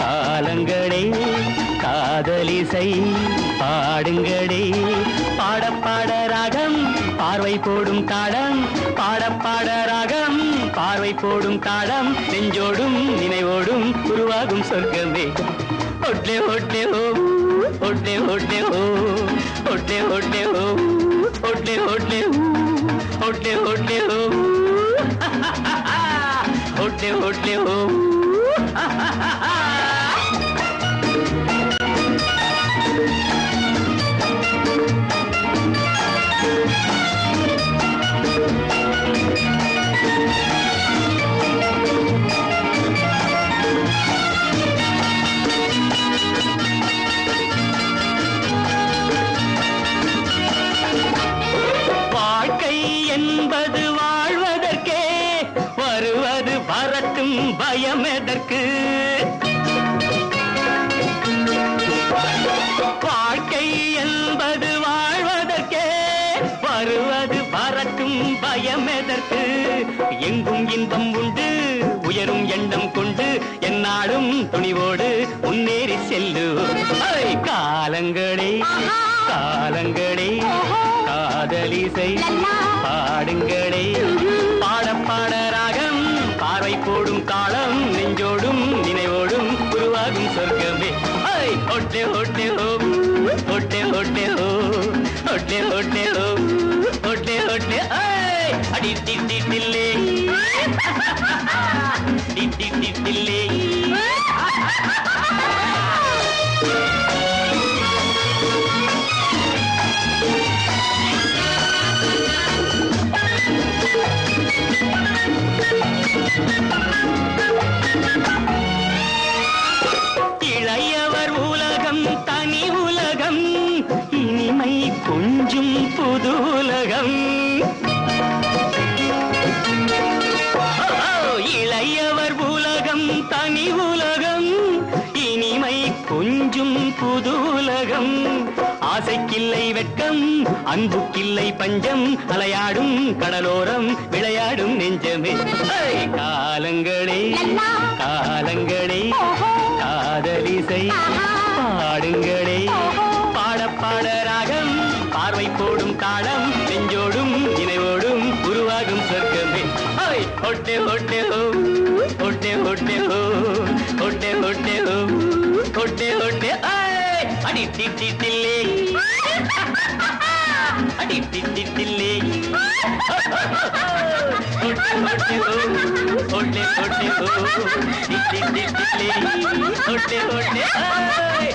காலங்களே காதலிசை பாடுங்களே. பாடப்பாட ராகம் பார்வை போடும் தாளம் பாடப்பாட ராகம் பார்வை போடும் தாளம் நெஞ்சோடும் நினைவோடும் உருவாகும் சொர்க்கமே. ஒட்லே ஒட்லே ஓ ஒட்லே ஒட்லே ஓ ஒட்லே ஒட்லே ஓ ஒட்லே ஒட்லே ஒட்லே ஒட்லே ஓ. ஒட்லே ஒட்லே ஓ. ha ha ha ha! வருவது வரட்டும் பயம் எதற்கு? எங்கும் இன்பம் உண்டு உயரும் எண்ணம் கொண்டு என்னாலும் துணிவோடு முன்னேறி செல்லு. காலங்களே காலங்களே காதலிசை பாடுங்களே. பாட பாட ராகம் பார்வை போடும் தாளம் அடி டி டி இளையவர் உலகம் தனி உலகம் இனிமை கொஞ்சும் புது உலகம். உலகம் தனி உலகம் இனிமை கொஞ்சும் புது உலகம். ஆசைக்கில்லை வெட்கம் அன்புக்கில்லை பஞ்சம் அலையாடும் கடலோரம் விளையாடும் நெஞ்சமே. காலங்களே காலங்களே காதலிசை பாடுங்களே. பாட பாட ராகம் பார்வை போடும் தாளம் நெஞ்சோடும் நினைவோடும் உருவாகும் சொர்க்கமே. ஒட்டே ஒட்டே ஓ. ஒட்டே ஒட்டே ஓ ஒட்டே ஒட்டே ஓ ஒட்டே ஒட்டே ஐ, அடி டி டி டில்லே அடி டி டி டில்லே ஒட்டே ஒட்டே ஓ ஒட்டே ஒட்டே ஓ டி டி டி டில்லே ஒட்டே ஒட்டே ஐ